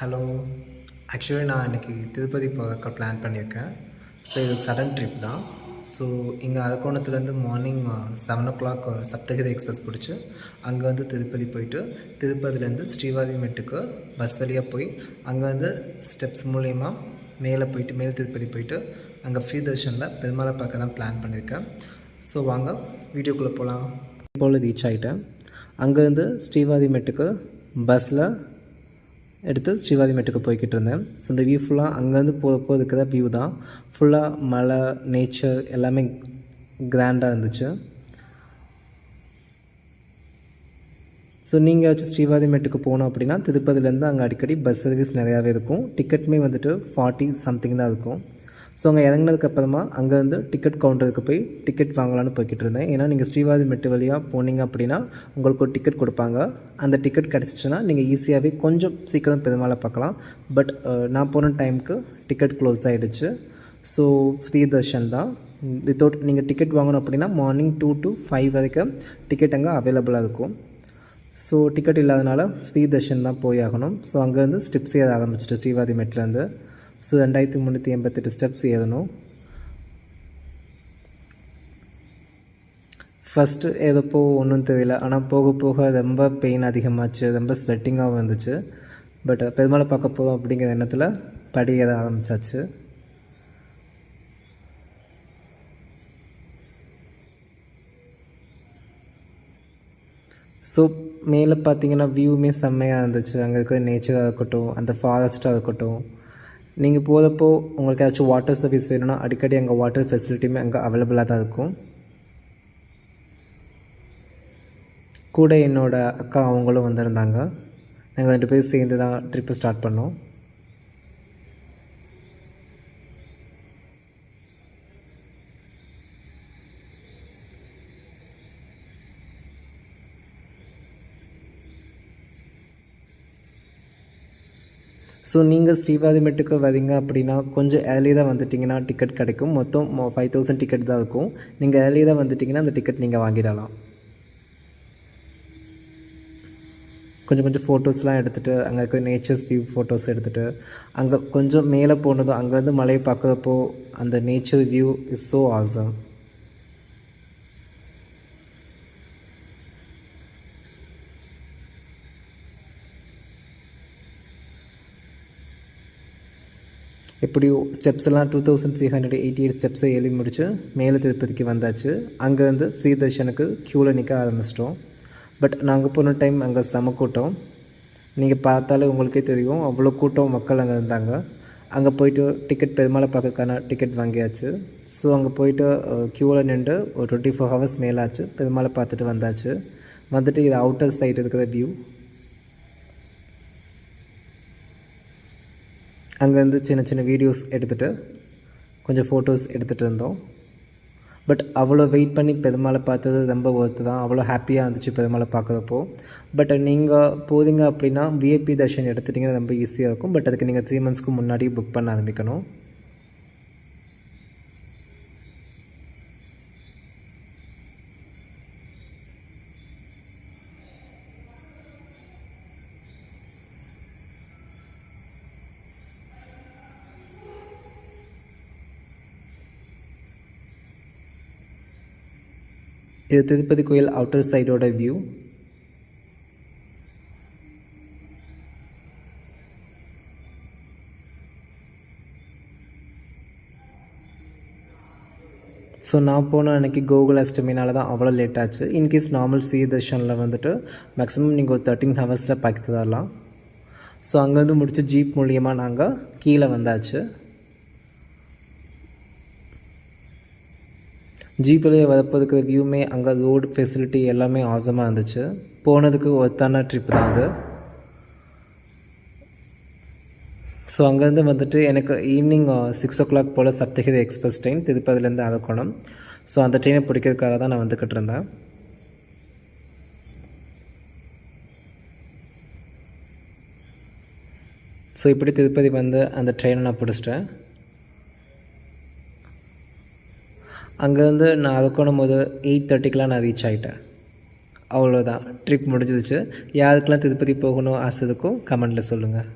Hello actually நான் இன்றைக்கி திருப்பதி போகிறதுக்கு பிளான் பண்ணியிருக்கேன். ஸோ இது சடன் ட்ரிப் தான். ஸோ இங்கே அரக்கோணத்துலேருந்து morning seven uh, o'clock uh, Saptagiri express பிடிச்சி அங்கே வந்து திருப்பதி போயிட்டு திருப்பதிலேருந்து ஸ்ரீவாரிமெட்டுக்கு பஸ் வழியாக போய் அங்கே வந்து ஸ்டெப்ஸ் மூலயமா மேலே போயிட்டு மேல் திருப்பதி போயிட்டு அங்கே ஃப்ரீ தர்ஷனில் பெருமாளை பார்க்க தான் பிளான் பண்ணியிருக்கேன். ஸோ வாங்க வீடியோக்குள்ளே போகலாம் போல் ரீச் ஆகிட்டேன் அங்கேருந்து ஸ்ரீவாரிமெட்டுக்கு பஸ்ஸில் எடுத்து ஸ்ரீவாதி மேட்டுக்கு போய்கிட்டு இருந்தேன். ஸோ இந்த வியூ ஃபுல்லாக அங்கேருந்து போக போகிறதுக்கு இருக்கிற வியூ தான் ஃபுல்லாக மலை நேச்சர் எல்லாமே கிராண்டாக இருந்துச்சு. ஸோ நீங்கள் வச்சு ஸ்ரீவாதி மேட்டுக்கு போகணும் அப்படின்னா திருப்பதிலேருந்து அங்கே அடிக்கடி பஸ் சர்வீஸ் நிறையாவே இருக்கும். டிக்கெட்டுமே வந்துட்டு ஃபார்ட்டி சம்திங் தான் இருக்கும். ஸோ அங்கே இறங்கினதுக்கப்புறமா அங்கேருந்து டிக்கெட் கவுண்டருக்கு போய் டிக்கெட் வாங்கலான்னு போய்கிட்டு இருந்தேன். ஏன்னா நீங்கள் ஸ்ரீவாதி மெட்டு வழியாக போனீங்க அப்படின்னா உங்களுக்கு ஒரு டிக்கெட் கொடுப்பாங்க. அந்த டிக்கெட் கிடச்சிச்சின்னா நீங்கள் ஈஸியாகவே கொஞ்சம் சீக்கிரம் பெருமாளை பார்க்கலாம். பட் நான் போன டைமுக்கு டிக்கெட் க்ளோஸ் ஆகிடுச்சு ஸோ ஃப்ரீ தர்ஷன் தான். வித்தவுட் நீங்கள் டிக்கெட் வாங்கணும் அப்படின்னா மார்னிங் டூ டு ஃபைவ் வரைக்கும் டிக்கெட் அங்கே அவைலபிளாக இருக்கும். ஸோ டிக்கெட் இல்லாதனால ஃப்ரீ தர்ஷன் தான் போய் ஆகணும். ஸோ அங்கேருந்து ஸ்டிப்ஸ் ஏற ஆரம்பிச்சிட்டு ஸ்ரீவாதி மெட்லேருந்து. ஸோ ரெண்டாயிரத்தி முந்நூற்றி எண்பத்தெட்டு ஸ்டெப்ஸ் ஏறணும் ஃபஸ்ட்டு ஏதப்போ ஒன்றும் தெரியல. ஆனால் போக போக ரொம்ப பெயின் அதிகமாச்சு. ரொம்ப ஸ்வெட்டிங்காகவும் இருந்துச்சு பட் பெருமாளை பார்க்க போதும் அப்படிங்கிற எண்ணத்தில் படி ஏற ஆரம்பித்தாச்சு ஸோ மேலே பார்த்தீங்கன்னா வியூவுமே செம்மையாக இருந்துச்சு. அங்கே இருக்கிற நேச்சராக இருக்கட்டும் அந்த ஃபாரஸ்ட்டாக இருக்கட்டும். நீங்கள் போகிறப்போ உங்களுக்கு ஏதாச்சும் வாட்டர் சர்வீஸ் வேணும்னா அடிக்கடி அங்கே வாட்டர் ஃபெசிலிட்டியுமே அங்கே அவைலபிளாக தான் இருக்கும். கூட என்னோடய அக்கா அவங்களும் வந்திருந்தாங்க. நாங்கள் ரெண்டு பேரும் சேர்ந்து தான் ட்ரிப்பு ஸ்டார்ட் பண்ணோம். ஸோ நீங்கள் ஸ்ரீவாதிமெட்டுக்கு வரீங்க அப்படின்னா கொஞ்சம் ஏர்லி தான் வந்துட்டிங்கன்னா டிக்கெட் கிடைக்கும். மொத்தம் ஃபைவ் தௌசண்ட் டிக்கெட் தான் இருக்கும். நீங்கள் ஏர்லி தான் வந்துட்டிங்கன்னா அந்த டிக்கெட் நீங்கள் வாங்கிடலாம். கொஞ்சம் கொஞ்சம் ஃபோட்டோஸ்லாம் எடுத்துகிட்டு அங்கே இருக்கிற நேச்சர்ஸ் வியூ ஃபோட்டோஸ் எடுத்துகிட்டு அங்கே கொஞ்சம் மேலே போனதும் அங்கேருந்து மலையை பார்க்குறப்போ அந்த nature view is so awesome எப்படியோ ஸ்டெப்ஸ் எல்லாம் two thousand three hundred eighty eight ஸ்டெப்ஸை எழுதி முடிச்சு மேலே திருப்பதிக்கு வந்தாச்சு. அங்கேருந்து ஸ்ரீ தர்ஷனுக்கு க்யூவில் நிற்க ஆரம்பிச்சிட்டோம். பட் நாங்கள் போன டைம் அங்கே செம கூட்டம். நீங்கள் பார்த்தாலே உங்களுக்கே தெரியும் அவ்வளோ கூட்டம் மக்கள் அங்கே இருந்தாங்க. அங்கே போயிட்டு டிக்கெட் பெருமாளை பார்க்கறதுக்கான டிக்கெட் வாங்கியாச்சு. ஸோ அங்கே போயிட்டு க்யூவில் நின்று ஒரு டுவெண்ட்டி ஃபோர் ஹவர்ஸ் மேலாச்சு. பெருமாளை பார்த்துட்டு வந்தாச்சு. வந்துட்டு இது அவுட்டர் சைடு இருக்கிற வியூ அங்கேருந்து சின்ன சின்ன வீடியோஸ் எடுத்துகிட்டு கொஞ்சம் ஃபோட்டோஸ் எடுத்துகிட்டு இருந்தோம். பட் அவ்வளோ வெயிட் பண்ணி பெருமாளை பார்த்தது ரொம்ப ஒர்த்து தான். அவ்வளோ ஹாப்பியாக இருந்துச்சு பெருமாளை பார்க்குறப்போ. பட் நீங்கள் போதிங்க அப்படின்னா விஐபி தர்ஷன் எடுத்துட்டிங்கன்னா ரொம்ப ஈஸியாக இருக்கும். பட் அதுக்கு நீங்கள் த்ரீ மந்த்ஸ்க்கு முன்னாடி புக் பண்ண ஆரம்பிக்கணும். இது திருப்பதி கோயில் அவுட்டர் சைடோட வியூ ஸோ நான் போன அன்றைக்கி கோகுல் அஷ்டமினால தான் அவ்வளோ லேட் ஆச்சு. இன்கேஸ் நார்மல் ஃப்ரீ தர்ஷனில் வந்துட்டு மேக்ஸிமம் நீங்கள் ஒரு தேர்ட்டின் ஹவர்ஸில் பார்க்க தரலாம். ஸோ அங்கேருந்து முடித்து ஜீப் மூலியமாக நாங்கள் கீழே வந்தாச்சு. ஜீப்பிலே வரப்போதுக்கு வியூமே அங்கே ரோடு ஃபெசிலிட்டி எல்லாமே ஆசமாக இருந்துச்சு. போனதுக்கு ஒருத்தான ட்ரிப் தான் அது. ஸோ அங்கேருந்து வந்துட்டு எனக்கு ஈவினிங் சிக்ஸ் ஓ கிளாக் போல் சப்தகிரி எக்ஸ்பிரஸ் ட்ரெயின் திருப்பதிலேருந்து அரக்கோணம் ஸோ அந்த ட்ரெயினை பிடிக்கிறதுக்காக தான் நான் வந்துக்கிட்டு இருந்தேன். ஸோ இப்படி திருப்பதி வந்து அந்த ட்ரெயினை நான் பிடிச்சிட்டேன். அங்கேருந்து நான் அரக்கோணம் போது எயிட் தேர்ட்டிக்கெலாம் நான் ரீச் ஆகிட்டேன் அவ்வளோதான் ட்ரிப் முடிஞ்சிருச்சு யாருக்கெல்லாம் திருப்பதி போகணும் ஆசை இருக்கோ கமெண்டில் சொல்லுங்கள்